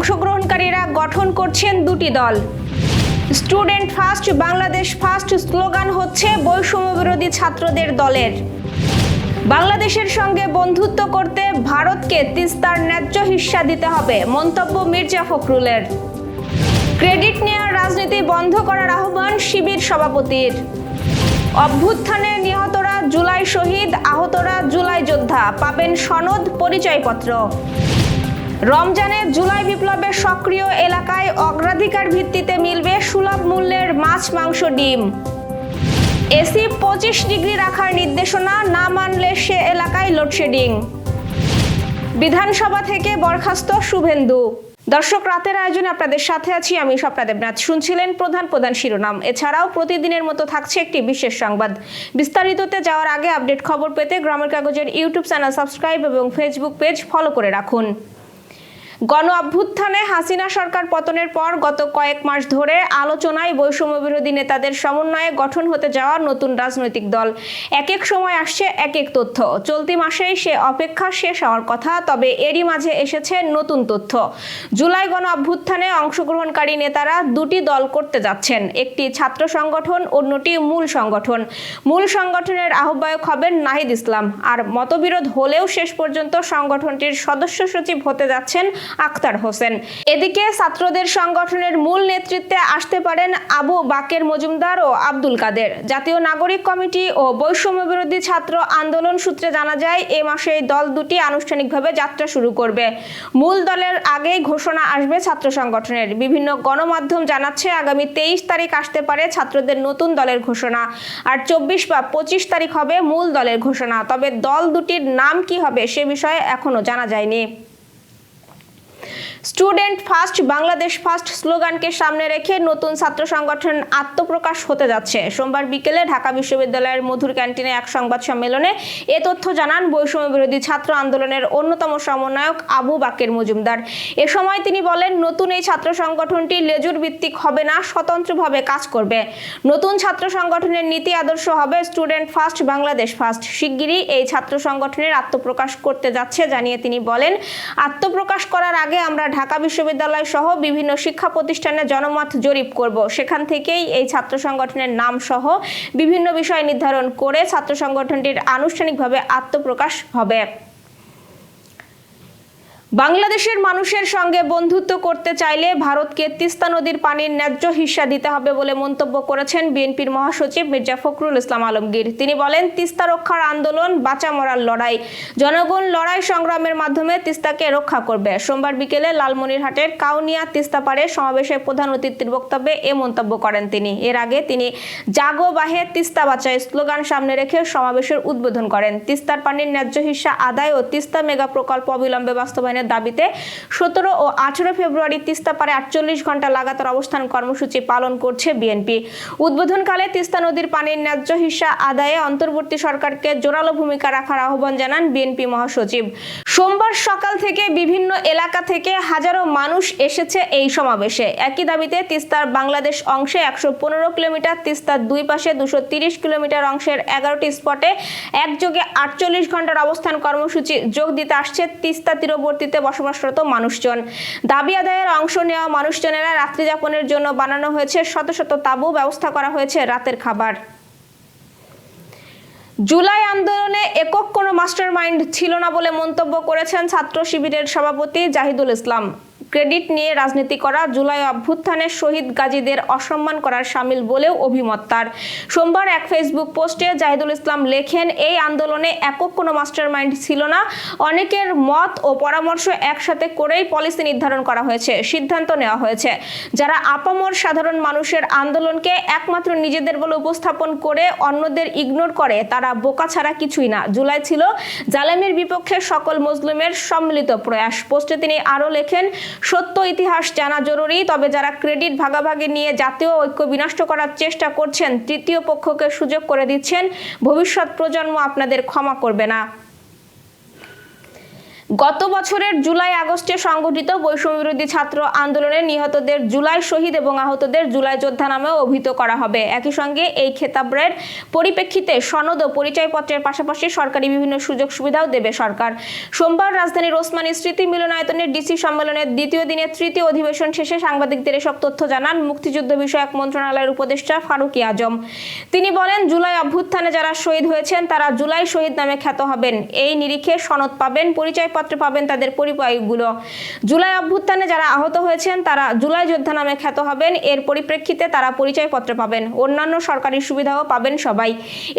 অংশগ্রহণকারীরা গঠন করছেন দুটি দল। Student first, Bangladesh first slogan হচ্ছে বৈষম্য বিরোধী ছাত্রদের দলের। বাংলাদেশের সঙ্গে বন্ধুত্ব করতে ভারতকে তিস্তার ন্যায্য হিস্সা দিতে হবে, মন্তব্য মির্জা ফখরুলের। ক্রেডিট নেওয়ার রাজনীতি বন্ধ করার আহ্বান শিবির সভাপতির। অভ্যুত্থানে নিহতরা জুলাই শহীদ, আহতরা জুলাই যোদ্ধা, পাবেন সনদ, পরিচয়পত্র। রমজানে জুলাই বিপ্লবের সক্রিয় এলাকায় অগ্রাধিকার ভিত্তিতে মিলবে সুলভ মূল্যের মাছ, মাংস, ডিম। এসি পঁচিশ ডিগ্রি রাখার নির্দেশনা না মানলে সে এলাকায় লোডশেডিং। বিধানসভা থেকে বরখাস্ত শুভেন্দু। দর্শক, রাতের আয়োজনে আপনাদের সাথে আছি আমি স্বপ্না দেবনাথ। শুনছিলেন প্রধান প্রধান শিরোনাম। এছাড়াও প্রতিদিনের মতো থাকছে একটি বিশেষ সংবাদ। বিস্তারিততে যাওয়ার আগে আপডেট খবর পেতে গ্রামের কাগজের ইউটিউব চ্যানেল সাবস্ক্রাইব এবং ফেসবুক পেজ ফলো করে রাখুন। গণ অভ্যুত্থানে হাসিনা সরকার পতনের পর গত কয়েক মাস ধরে আলোচনায় বৈষম্য বিরোধী নেতাদের সমন্বয়ে গঠন হতে যাওয়া নতুন রাজনৈতিক দল। এক এক সময় আসছে এক এক তথ্য। চলতি মাসেই সে অপেক্ষা শেষ হওয়ার কথা, তবে এরই মাঝে এসেছে নতুন তথ্য। জুলাই গণ অভ্যুত্থানে অংশগ্রহণকারী নেতারা দুটি দল করতে যাচ্ছেন। একটি ছাত্র সংগঠন, অন্যটি মূল সংগঠন। মূল সংগঠনের আহ্বায়ক হবেন নাহিদ ইসলাম। আর মতবিরোধ হলেও শেষ পর্যন্ত সংগঠনটির সদস্য সচিব হতে যাচ্ছেন আক্তার হোসেন। এদিকে ছাত্রদের সংগঠনের মূল নেতৃত্বে আসতে পারেন আবু বাকের মজুমদার ও আব্দুল কাদের। জাতীয় নাগরিক কমিটি ও বৈষম্য বিরোধী ছাত্র আন্দোলন সূত্রে জানা যায়, এ মাসে দল দুটি আনুষ্ঠানিকভাবে যাত্রা শুরু করবে। মূল দলের আগেই ঘোষণা আসবে ছাত্র সংগঠনের। বিভিন্ন গণমাধ্যম জানাচ্ছে, আগামী তেইশ তারিখ আসতে পারে ছাত্রদের নতুন দলের ঘোষণা। আর চব্বিশ বা পঁচিশ তারিখ হবে মূল দলের ঘোষণা। তবে দল দুটির নাম কি হবে সে বিষয়ে এখনও জানা যায়নি। স্টুডেন্ট ফার্স্ট, বাংলাদেশ ফার্স্ট স্লোগানকে সামনে রেখে নতুন ছাত্র সংগঠন আত্মপ্রকাশ হতে যাচ্ছে। সোমবার বিকেলে ঢাকা বিশ্ববিদ্যালয়ের মধুর ক্যান্টিনে এক সংবাদ সম্মেলনে এ তথ্য জানান বৈষম্য বিরোধী ছাত্র আন্দোলনের অন্যতম সমন্বয়ক আবু বাকের মজুমদার। এ সময় তিনি বলেন, নতুন এই ছাত্র সংগঠনটি লেজুর ভিত্তিক হবে না, স্বতন্ত্রভাবে কাজ করবে। নতুন ছাত্র সংগঠনের নীতি আদর্শ হবে স্টুডেন্ট ফার্স্ট, বাংলাদেশ ফার্স্ট। শিগগিরই এই ছাত্র সংগঠনের আত্মপ্রকাশ করতে যাচ্ছে, জানিয়ে তিনি বলেন, আত্মপ্রকাশ করার আগে আমরা ঢাকা বিশ্ববিদ্যালয় সহ বিভিন্ন শিক্ষা প্রতিষ্ঠানে জনমত জরিপ করব। সেখান থেকেই এই ছাত্র সংগঠনের নাম সহ বিভিন্ন বিষয় নির্ধারণ করে ছাত্র সংগঠনটির আনুষ্ঠানিকভাবে আত্মপ্রকাশ হবে। বাংলাদেশের মানুষের সঙ্গে বন্ধুত্ব করতে চাইলে ভারতকে তিস্তা নদীর পানির ন্যায্য হিস্সা দিতে হবে বলে মন্তব্য করেছেন বিএনপির মহাসচিব মির্জা ফখরুল ইসলাম আলমগীর। তিনি বলেন, তিস্তা রক্ষার আন্দোলন বাঁচা মরার লড়াই। জনগণ লড়াই সংগ্রামের মাধ্যমে তিস্তাকে রক্ষা করবে। সোমবার বিকেলে লালমনিরহাটের কাউনিয়া তিস্তা পাড়ে সমাবেশে প্রধান অতিথির বক্তব্যে এ মন্তব্য করেন তিনি। এর আগে তিনি জাগো বাহে তিস্তা বাঁচায় স্লোগান সামনে রেখে সমাবেশের উদ্বোধন করেন। তিস্তার পানির ন্যায্য হিস্সা আদায় ও তিস্তা মেগা প্রকল্প অবিলম্বে বাস্তবায়নের দাবিতে সতেরো ও আঠেরো ফেব্রুয়ারি তিস্তা পারে আটচল্লিশ ঘণ্টা লাগাতার অবস্থান কর্মসূচি পালন করছে বিএনপি। উদ্বোধনকালে তিস্তা নদীর পানির ন্যায্য হিসা আদায়ে অন্তর্বর্তী সরকারকে জোরালো ভূমিকা রাখার আহ্বান জানান বিএনপি মহাসচিব। সোমবার সকাল থেকে বিভিন্ন এলাকা থেকে হাজারো মানুষ এসেছে এই সমাবেশে। একই দাবিতে তিস্তার বাংলাদেশ অংশে একশো পনেরো কিলোমিটার, তিস্তার দুই পাশে দুশো তিরিশ কিলোমিটার অংশের এগারোটি স্পটে একযোগে আটচল্লিশ ঘণ্টার অবস্থান কর্মসূচি যোগ দিতে আসছে তিস্তা তীরবর্তীতে বসবাসরত মানুষজন। দাবি আদায়ের অংশ নেওয়া মানুষজনেরা রাত্রি যাপনের জন্য বানানো হয়েছে শত শত তাঁবু, ব্যবস্থা করা হয়েছে রাতের খাবার। জুলাই আন্দোলনে একক কোনো মাস্টারমাইন্ড ছিল না বলে মন্তব্য করেছেন ছাত্র শিবিরের সভাপতি জাহিদুল ইসলাম। ক্রেডিট নিয়ে রাজনীতি করা, জুলাই অভ্যুত্থানে শহীদ গাজীদের অসম্মান করার সামিল বলেও অভিমত তার। সোমবার এক ফেসবুক পোস্টে জাহিদুল ইসলাম লেখেন, এই আন্দোলনে একক কোনো মাস্টারমাইন্ড ছিল না। অনেকের মত ও পরামর্শ একসাথে করেই পলিসি নির্ধারণ করা হয়েছে, সিদ্ধান্ত নেওয়া হয়েছে। যারা আপামর সাধারণ মানুষের আন্দোলনকে একমাত্র নিজেদের বলে উপস্থাপন করে অন্যদের ইগনোর করে, তারা বোকা ছাড়া কিছুই না। জুলাই ছিল জালেমের বিপক্ষে সকল মুসলিমের সম্মিলিত প্রয়াস। পোস্টে তিনি আরও লেখেন সত্য ইতিহাস জানা জরুরি, তবে যারা ক্রেডিট ভাগাভাগি নিয়ে জাতীয় ঐক্য বিনষ্ট করার চেষ্টা করছেন, তৃতীয় পক্ষকে সুযোগ করে দিচ্ছেন। ভবিষ্যৎ প্রজন্ম আপনাদের ক্ষমা করবে না। গত বছরের জুলাই আগস্টে সংগঠিত বৈষম্য বিরোধী ছাত্র আন্দোলনে নিহতদের জুলাই শহীদ এবং আহতদের জুলাই যোদ্ধা নামেও অভিহিত করা হবে। একই সঙ্গে এই খেতাবের পরিপ্রেক্ষিতে সনদ ও পরিচয়পত্রের পাশাপাশি সরকারি বিভিন্ন সুযোগ সুবিধাও দেবে সরকার। সোমবার রাজধানীর ওসমানী স্মৃতি মিলনায়তনের ডিসি সম্মেলনের দ্বিতীয় দিনের তৃতীয় অধিবেশন শেষে সাংবাদিকদের এসব তথ্য জানান মুক্তিযুদ্ধ বিষয়ক মন্ত্রণালয়ের উপদেষ্টা ফারুকি আজম। তিনি বলেন, জুলাই অভ্যুত্থানে যারা শহীদ হয়েছেন তারা জুলাই শহীদ নামে খ্যাত হবেন। এই নিরিখে সনদ পাবেন পরিচয়পত্র পাবেন তাদের পরিচয়গুলো জুলাই অভ্যুত্থানে যারা আহত হয়েছেন, তারা জুলাই যোদ্ধা নামে খ্যাত হবেন। এর পরিপ্রেক্ষিতে তারা পরিচয়পত্র পাবেন। অন্যান্য সরকারি সুবিধাও পাবেন সবাই।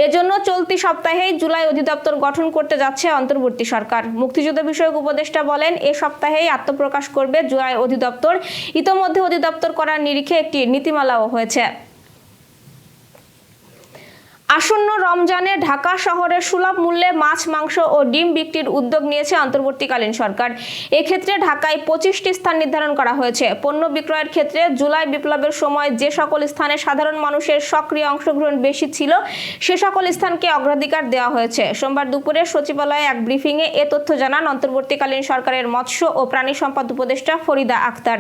এজন্য চলতি সপ্তাহেই জুলাই অধিদপ্তর গঠন করতে যাচ্ছে অন্তর্বর্তী সরকার। মুক্তিযুদ্ধ বিষয়ক উপদেষ্টা বলেন, এ সপ্তাহেই আত্মপ্রকাশ করবে জুলাই অধিদপ্তর। ইতোমধ্যে অধিদপ্তর করার নিরিখে একটি নীতিমালাও হয়েছে। আসন্ন রমজানে ঢাকা শহরে সুলভ মূল্যে মাছ, মাংস ও ডিম বিক্রির উদ্যোগ নিয়েছে অন্তর্বর্তীকালীন সরকার। এক্ষেত্রে ঢাকায় পঁচিশটি স্থান নির্ধারণ করা হয়েছে। পণ্য বিক্রয়ের ক্ষেত্রে জুলাই বিপ্লবের সময় যে সকল স্থানে সাধারণ মানুষের সক্রিয় অংশগ্রহণ বেশি ছিল, সে সকল স্থানকে অগ্রাধিকার দেওয়া হয়েছে। সোমবার দুপুরে সচিবালয়ে এক ব্রিফিংয়ে এ তথ্য জানান অন্তর্বর্তীকালীন সরকারের মৎস্য ও প্রাণী সম্পদ উপদেষ্টা ফরিদা আক্তার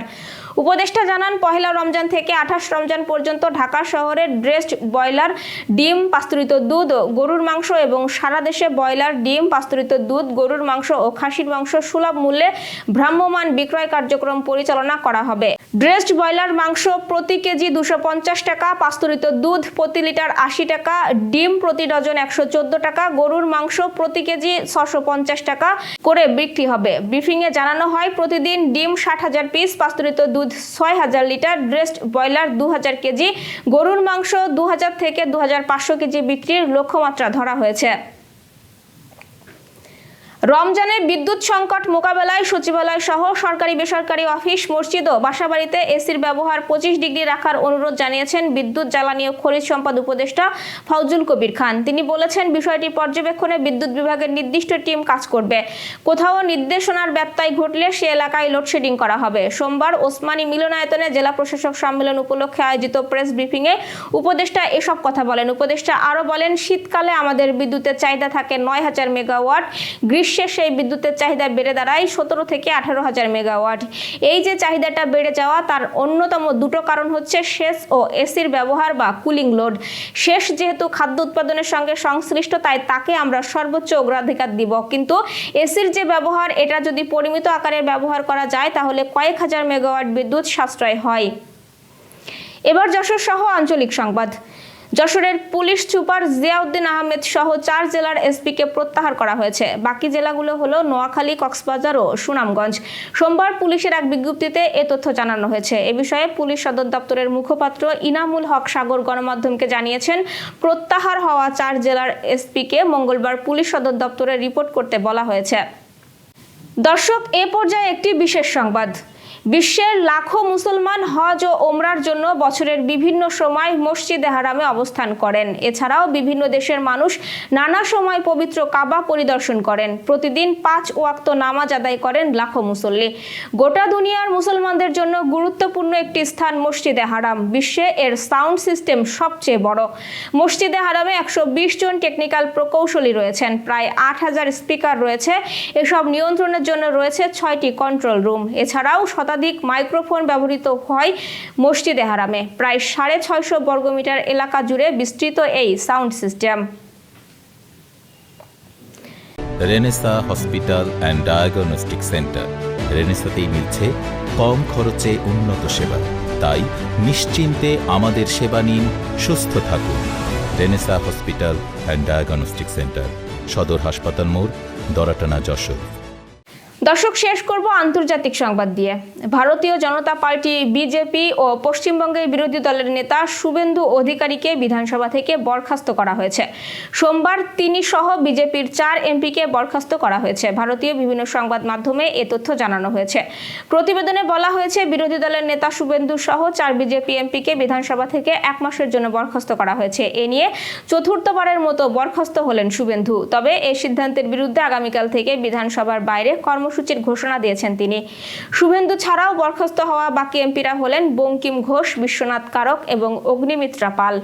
উপদেষ্টা জানান, পহেলা রমজান থেকে আঠাশ রমজান পর্যন্ত ঢাকা শহরে ড্রেসড ব্রয়লার, ডিম পাস্তুরিত দুধ ও গরুর মাংস এবং সারা দেশে ব্রয়লার, ডিম, পাস্তুরিত দুধ, গরুর মাংস ও খাসির মাংস সুলভ মূল্যে ভ্রাম্যমান বিক্রয় কার্যক্রম পরিচালনা করা হবে। ড্রেসড ব্রয়লার মাংস প্রতি কেজি দুশো পঞ্চাশ টাকা, পাস্তুরিত দুধ প্রতি লিটার আশি টাকা, ডিম প্রতি ডজন একশো চোদ্দ টাকা, গরুর মাংস প্রতি কেজি ছশো পঞ্চাশ টাকা করে বিক্রি হবে। ব্রিফিংয়ে জানানো হয়, প্রতিদিন ডিম ষাট হাজার পিস, পাস্তুরিত দুধ ছয় হাজার লিটার ড্রেসড ব্রয়লার দু হাজার কেজি, গরুর মাংস দু হাজার থেকে দু হাজার পাঁচশো কেজি বিক্রির লক্ষ্যমাত্রা ধরা হয়েছে। রমজানে বিদ্যুৎ সংকট মোকাবেলায় সচিবালয় সহ সরকারি বেসরকারি অফিস, মসজিদ ও বাসাবাড়িতে এসির ব্যবহার পঁচিশ ডিগ্রি রাখার অনুরোধ জানিয়েছেন বিদ্যুৎ জ্বালানি ও খনিজ সম্পদ উপদেষ্টা ফাউজুল কবির খান। তিনি বলেছেন, বিষয়টি পর্যবেক্ষণে বিদ্যুৎ বিভাগের নির্দিষ্ট টিম কাজ করবে। কোথাও নির্দেশনার ব্যত্যয় ঘটলে সে এলাকায় লোডশেডিং করা হবে। সোমবার ওসমানী মিলনায়তনে জেলা প্রশাসক সম্মেলন উপলক্ষে আয়োজিত প্রেস ব্রিফিংয়ে উপদেষ্টা এসব কথা বলেন। উপদেষ্টা আরও বলেন, শীতকালে আমাদের বিদ্যুতের চাহিদা থাকে নয় হাজার মেগাওয়াট, গ্রীষ্মে সেই বিদ্যুতের চাহিদা বেড়ে দাঁড়ায় সতেরো থেকে আঠারো হাজার মেগাওয়াট। এই যে চাহিদাটা বেড়ে যাওয়া, তার অন্যতম দুটো কারণ হচ্ছে শেষ ও এসির ব্যবহার বা কুলিং লোড। শেষ যেহেতু খাদ্য উৎপাদনের সঙ্গে সংশ্লিষ্ট, তাই তাকে আমরা সর্বোচ্চ অগ্রাধিকার দিব। কিন্তু এসির যে ব্যবহার, এটা যদি পরিমিত আকারে ব্যবহার করা যায়, তাহলে কয়েক হাজার মেগাওয়াট বিদ্যুৎ সাশ্রয় হয়। এবার যশোর সহ আঞ্চলিক সংবাদ। যশোরের পুলিশ সুপার জিয়াউদ্দিন আহমেদ সহ চার জেলার এসপিকে প্রত্যাহার করা হয়েছে। বাকি জেলাগুলো হলো নোয়াখালী, কক্সবাজার ও সুনামগঞ্জ। সোমবার পুলিশের এক বিজ্ঞপ্তিতে এ তথ্য জানানো হয়েছে। এ বিষয়ে পুলিশ সদর দপ্তরের মুখপাত্র ইনামুল হক সাগর গণমাধ্যমকে জানিয়েছেন, প্রত্যাহার হওয়া চার জেলার এসপিকে মঙ্গলবার পুলিশ সদর দপ্তরে রিপোর্ট করতে বলা হয়েছে। দর্শক, এ পর্যায়ে একটি বিশেষ সংবাদ। বিশ্বের লাখো মুসলমান হজ ও ওমরার জন্য বছরের বিভিন্ন সময় মসজিদে হারামে অবস্থান করেন। এছাড়াও বিভিন্ন দেশের মানুষ নানা সময় পবিত্র কাবা পরিদর্শন করেন। প্রতিদিন পাঁচ ওয়াক্ত নামাজ আদায় করেন লাখো মুসল্লি। গোটা দুনিয়ার মুসলমানদের জন্য গুরুত্বপূর্ণ একটি স্থান মসজিদে হারাম। বিশ্বে এর সাউন্ড সিস্টেম সবচেয়ে বড়। মসজিদে হারামে একশো বিশ জন টেকনিক্যাল প্রকৌশলী রয়েছেন। প্রায় আট হাজার স্পিকার রয়েছে। এসব নিয়ন্ত্রণের জন্য রয়েছে ছয়টি কন্ট্রোল রুম। এছাড়াও শতাধিক মাইক্রোফোন ব্যবহৃত হয় মসজিদে হারামে। প্রায় সাড়ে ছয়শো বর্গমিটার এলাকা জুড়ে বিস্তৃত এই sound system. Renaissance hospital and diagnostic centre. রেনেসাতেই মিলছে কম খরচে উন্নত সেবা। তাই নিশ্চিন্তে আমাদের সেবা নিন, সুস্থ থাকুন। Renaissance hospital and diagnostic centre, সদর হাসপাতাল মোড়, দরাটানা যশোর। দর্শক, শেষ করব আন্তর্জাতিক সংবাদ দিয়ে। ভারতীয় জনতা পার্টি, বিজেপি ও পশ্চিমবঙ্গের বিরোধী দলের নেতা শুভেন্দু অধিকারীকে বিধানসভা থেকে বরখাস্ত করা হয়েছে। সোমবার তিনি সহ বিজেপির চার এমপিকে বরখাস্ত করা হয়েছে। ভারতীয় বিভিন্ন সংবাদ মাধ্যমে এ তথ্য জানানো হয়েছে। প্রতিবেদনে বলা হয়েছে, বিরোধী দলের নেতা শুভেন্দু সহ চার বিজেপি এমপিকে বিধানসভা থেকে এক মাসের জন্য বরখাস্ত করা হয়েছে। এ নিয়ে চতুর্থবারের মতো বরখাস্ত হলেন শুভেন্দু। তবে এই সিদ্ধান্তের বিরুদ্ধে আগামীকাল থেকে বিধানসভার বাইরে কর্মসূচির ঘোষণা দিয়েছেন তিনি। শুভেন্দু ছাড়াও বরখাস্ত হওয়া বাকি এমপিরা হলেন বঙ্কিম ঘোষ, বিশ্বনাথ কারক এবং অগ্নিমিত্রা পাল।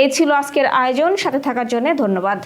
এই ছিল আজকের আয়োজন। সাথে থাকার জন্য ধন্যবাদ।